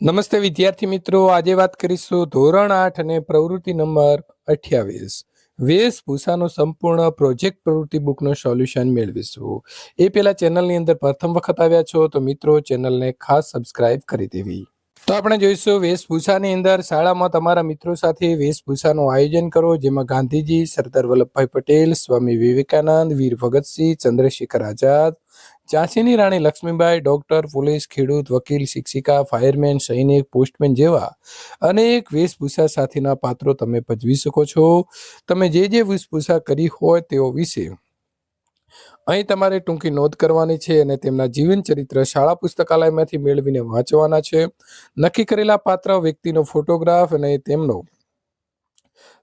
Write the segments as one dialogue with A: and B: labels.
A: નમસ્તે વિદ્યાર્થી મિત્રો, આજે વાત કરીશું ધોરણ આઠ અને પ્રવૃત્તિ નંબર અઠ્યાવીસ. વેશભૂષાનો સંપૂર્ણ પ્રોજેક્ટ પ્રવૃત્તિ બુકનું સોલ્યુશન મેળવીશું. એ પહેલા ચેનલની અંદર પ્રથમ વખત આવ્યા છો તો મિત્રો, ચેનલને ખાસ સબસ્ક્રાઇબ કરી દેવી. તો આપણે જોઈશું વેશભૂષાની અંદર શાળામાં તમારા મિત્રો સાથે વેશભૂષાનું આયોજન કરો, જેમાં ગાંધીજી, સરદાર વલ્લભભાઈ પટેલ, સ્વામી વિવેકાનંદ, વીર ભગતસિંહ, ચંદ્રશેખર આઝાદ ઝાંસીની રાણી લક્ષ્મીબાઈ, ડોક્ટર, પોલીસ, ખેડૂત, વકીલ, શિક્ષિકા, ફાયરમેન, સૈનિક, પોસ્ટમેન જેવા અનેક વેશભૂષા સાથેના પાત્રો તમે ભજવી શકો છો. તમે જે જે વેશભૂષા કરી હોય તેઓ વિશે અહીં તમારે ટૂંકી નોંધ કરવાની છે અને તેમના જીવન ચરિત્ર શાળા પુસ્તકાલયમાંથી મેળવીને વાંચવાના છે. નક્કી કરેલા પાત્ર, વ્યક્તિનો ફોટોગ્રાફ અને તેમનો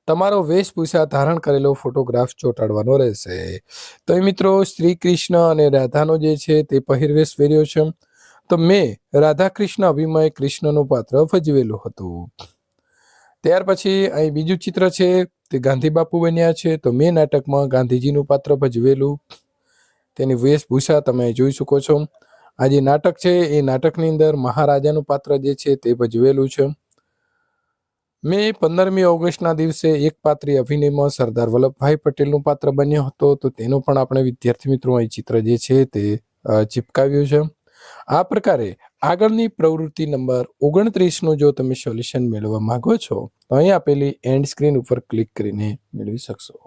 A: તમારો વેશભૂષા ધારણ કરેલો ફોટોગ્રાફ ચોંટાડવાનો રહેશે. તો એ મિત્રો શ્રી કૃષ્ણ અને રાધાનો જે છે તે પહેરવેશ પહેર્યો છે. તો મેં રાધા કૃષ્ણ અભિમય કૃષ્ણનું પાત્ર ભજવેલું હતું. ત્યાર પછી અહીં બીજું ચિત્ર છે, તે ગાંધી બાપુ બન્યા છે. તો મેં નાટકમાં ગાંધીજીનું પાત્ર ભજવેલું. તેની વેશભૂષા તમે જોઈ શકો છો. આ જે નાટક છે, એ નાટકની અંદર મહારાજાનું પાત્ર જે છે તે ભજવેલું છે. મેં પંદરમી ઓગસ્ટના દિવસે એક પાત્રી અભિનયમાં સરદાર વલ્લભભાઈ પટેલનું પાત્ર બન્યો હતો. તો તેનું પણ આપણે વિદ્યાર્થી મિત્રો, અહીં ચિત્ર જે છે તે ચિપકાવ્યું છે. આ પ્રકારે આગળની પ્રવૃત્તિ નંબર ઓગણત્રીસનું જો તમે સોલ્યુશન મેળવવા માંગો છો, તો અહીં આપેલી એન્ડ સ્ક્રીન ઉપર ક્લિક કરીને મેળવી શકશો.